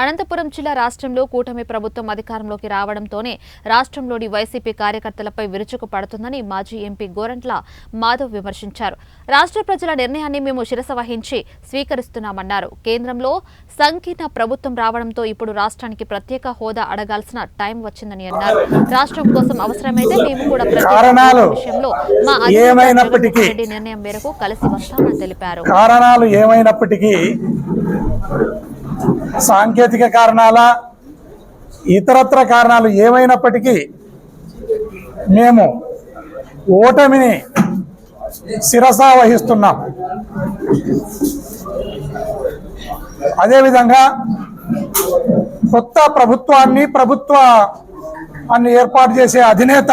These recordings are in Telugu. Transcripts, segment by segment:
అనంతపురం జిల్లా రాష్ట్రంలో కూటమి ప్రభుత్వం అధికారంలోకి రావడంతోనే రాష్ట్రంలోని వైసీపీ కార్యకర్తలపై విరుచుకు పడుతుందని మాజీ ఎంపీ గోరంట్ల మాధవ్ విమర్శించారు. రాష్ట్ర ప్రజల నిర్ణయాన్ని మేము శిరస వహించి స్వీకరిస్తున్నామన్నారు. కేంద్రంలో సంకీర్ణ ప్రభుత్వం రావడంతో ఇప్పుడు రాష్ట్రానికి ప్రత్యేక హోదా అడగాల్సిన టైం వచ్చిందని అన్నారు. రాష్ట్రం కోసం అవసరమైతే మేము కూడా విషయంలో మా నిర్ణయం మేరకు కలిసి వస్తామని తెలిపారు. కారణాలు ఏమైనప్పటికీ సాంకేతిక కారణాల ఇతరత్ర కారణాలు ఏమైనప్పటికీ మేము ఓటమిని శిరసా వహిస్తున్నాం. అదేవిధంగా కొత్త ప్రభుత్వాన్ని ప్రభుత్వ అన్ని ఏర్పాటు చేసే అధినేత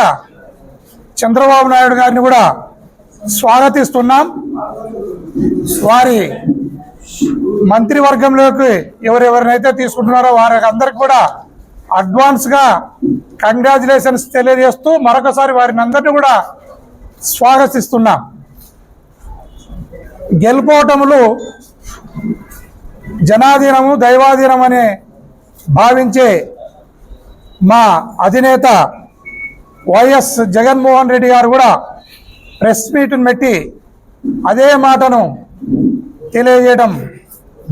చంద్రబాబు నాయుడు గారిని కూడా స్వాగతిస్తున్నాం. వారి మంత్రివర్గంలోకి ఎవరెవరినైతే తీసుకుంటున్నారో వారి అందరికి కూడా అడ్వాన్స్గా కంగ్రాచులేషన్స్ తెలియజేస్తూ మరొకసారి వారిని అందరినీ కూడా స్వాగతిస్తున్నాం. గెలుపోటములు జనాధీనము దైవాధీనం అని భావించే మా అధినేత వైఎస్ జగన్మోహన్ రెడ్డి గారు కూడా ప్రెస్ మీట్ని పెట్టి అదే మాటను తెలియజేయడం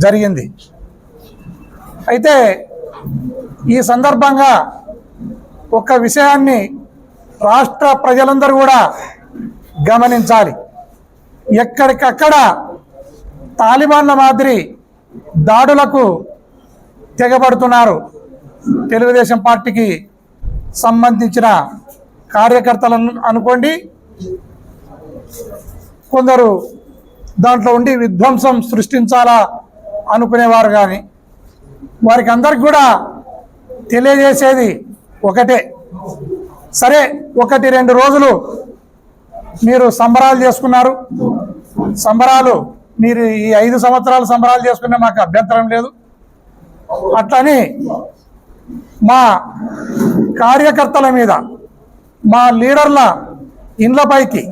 జరిగింది. అయితే ఈ సందర్భంగా ఒక విషయాన్ని రాష్ట్ర ప్రజలందరూ కూడా గమనించాలి. ఎక్కడికక్కడ తాలిబాన్ల మాదిరి దాడులకు తెగబడుతున్నారు. తెలుగుదేశం పార్టీకి సంబంధించిన కార్యకర్తలను అనుకోండి. కొందరు దాంట్లో ఉండి విధ్వంసం సృష్టించాలా అనుకునేవారు కానీ వారికి అందరికి కూడా తెలియజేసేది ఒకటే. సరే ఒకటి రెండు రోజులు మీరు సంబరాలు చేసుకున్నారు. సంబరాలు మీరు ఈ ఐదు సంవత్సరాలు సంబరాలు చేసుకునే మాకు అభ్యంతరం లేదు. అట్లని మా కార్యకర్తల మీద మా లీడర్ల ఇండ్లపైకి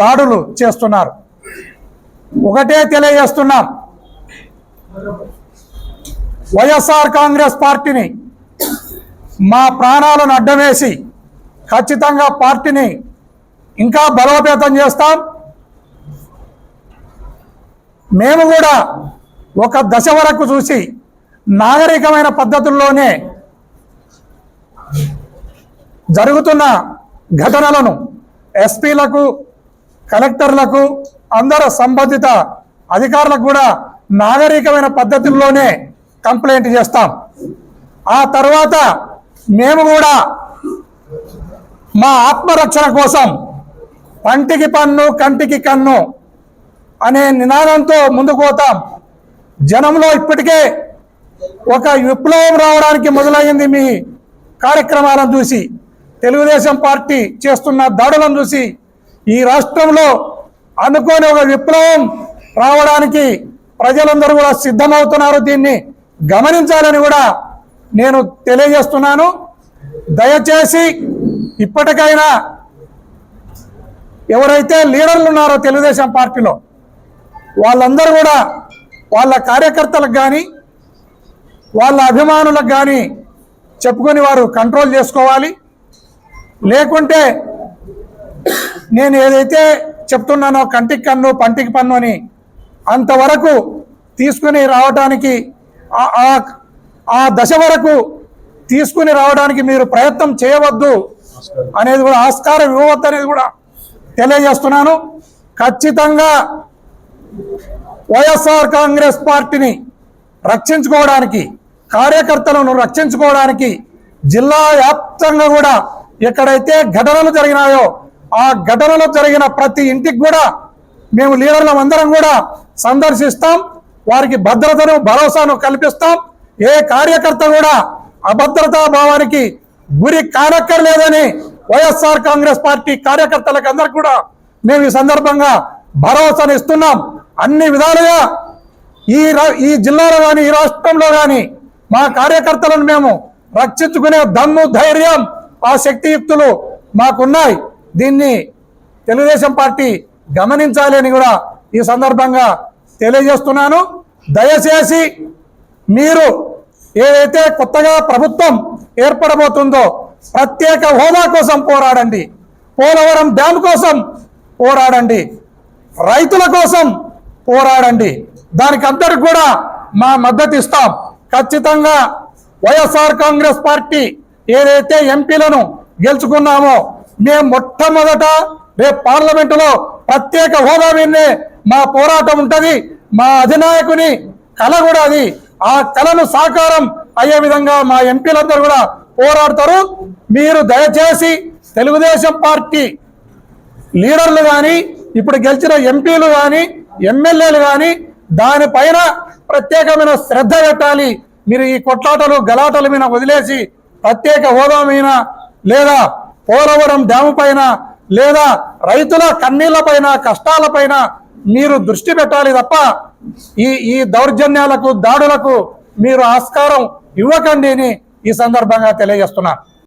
దాడులు చేస్తున్నారు. ఒకటే తెలియజేస్తున్నాం. వైఎస్ఆర్ కాంగ్రెస్ పార్టీని మా ప్రాణాలను అడ్డవేసి ఖచ్చితంగా పార్టీని ఇంకా బలోపేతం చేస్తాం. మేము కూడా ఒక దశ వరకు చూసి నాగరికమైన పద్ధతుల్లోనే జరుగుతున్న ఘటనలను ఎస్పీలకు కలెక్టర్లకు అందరూ సంబంధిత అధికారులకు కూడా నాగరికమైన పద్ధతుల్లోనే కంప్లైంట్ చేస్తాం. ఆ తర్వాత మేము కూడా మా ఆత్మరక్షణ కోసం పంటికి పన్ను కంటికి కన్ను అనే నినాదంతో ముందుకు పోతాం. జనంలో ఇప్పటికే ఒక విప్లవం రావడానికి మొదలైంది మీ కార్యక్రమాలను చూసి. తెలుగుదేశం పార్టీ చేస్తున్న దాడులను చూసి ఈ రాష్ట్రంలో అనుకోని ఒక విప్లవం రావడానికి ప్రజలందరూ కూడా సిద్ధమవుతున్నారు. దీన్ని గమనించాలని కూడా నేను తెలియజేస్తున్నాను. దయచేసి ఇప్పటికైనా ఎవరైతే లీడర్లు ఉన్నారో తెలుగుదేశం పార్టీలో వాళ్ళందరూ కూడా వాళ్ళ కార్యకర్తలకు కానీ వాళ్ళ అభిమానులకు కానీ చెప్పుకొని వారు కంట్రోల్ చేసుకోవాలి. లేకుంటే నేను ఏదైతే చెప్తున్నానో కంటికి కన్ను పంటికి పన్ను అని. అంతవరకు తీసుకుని రావడానికి ఆ- ఆ- ఆ దశ వరకు తీసుకుని రావడానికి మీరు ప్రయత్నం చేయవద్దు అనేది కూడా ఆస్కారం ఇవ్వవద్దు అనేది కూడా తెలియజేస్తున్నాను. ఖచ్చితంగా వైఎస్ఆర్ కాంగ్రెస్ పార్టీని రక్షించుకోవడానికి కార్యకర్తలను రక్షించుకోవడానికి జిల్లా వ్యాప్తంగా కూడా ఎక్కడైతే ఘటనలు జరిగినాయో ఆ ఘటనలో జరిగిన ప్రతి ఇంటికి కూడా మేము లీడర్లం అందరం కూడా సందర్శిస్తాం. వారికి భద్రతను భరోసాను కల్పిస్తాం. ఏ కార్యకర్త కూడా అభద్రతా భావానికి గురి కానక్కర్లేదని వైఎస్ఆర్ కాంగ్రెస్ పార్టీ కార్యకర్తలకు అందరికి కూడా మేము ఈ సందర్భంగా భరోసాను ఇస్తున్నాం అన్ని విధాలుగా ఈ రా- ఈ జిల్లాలో కానీ ఈ రాష్ట్రంలో కానీ మా కార్యకర్తలను మేము రక్షించుకునే దమ్ము ధైర్యం ఆ శక్తియుక్తులు మాకున్నాయి. దీన్ని తెలుగుదేశం పార్టీ గమనించాలి అని కూడా ఈ సందర్భంగా తెలియజేస్తున్నాను. దయచేసి మీరు ఏదైతే కొత్తగా ప్రభుత్వం ఏర్పడబోతుందో ప్రత్యేక హోదా కోసం పోరాడండి. పోలవరం డ్యామ్ కోసం పోరాడండి. రైతుల కోసం పోరాడండి. దానికి అందరికి కూడా మా మద్దతు ఇస్తాం. ఖచ్చితంగా వైఎస్ఆర్ కాంగ్రెస్ పార్టీ ఏదైతే ఎంపీలను గెలుచుకున్నామో మేము మొట్టమొదట రేపు పార్లమెంటులో ప్రత్యేక హోదా మీదనే మా పోరాటం ఉంటుంది. మా అధినాయకుని కళ కూడా అది. ఆ కళను సాకారం అయ్యే విధంగా మా ఎంపీలందరూ కూడా పోరాడతారు. మీరు దయచేసి తెలుగుదేశం పార్టీ లీడర్లు కానీ ఇప్పుడు గెలిచిన ఎంపీలు కానీ ఎమ్మెల్యేలు కానీ దానిపైన ప్రత్యేకమైన శ్రద్ధ పెట్టాలి. మీరు ఈ కొట్లాటలు గలాటల మీద వదిలేసి ప్రత్యేక హోదా మీద లేదా పోలవరం డ్యాము పైన లేదా రైతుల కన్నీళ్ళ పైన కష్టాల పైన మీరు దృష్టి పెట్టాలి తప్ప ఈ ఈ దౌర్జన్యాలకు దాడులకు మీరు ఆస్కారం ఇవ్వకండి అని ఈ సందర్భంగా తెలియజేస్తున్నాను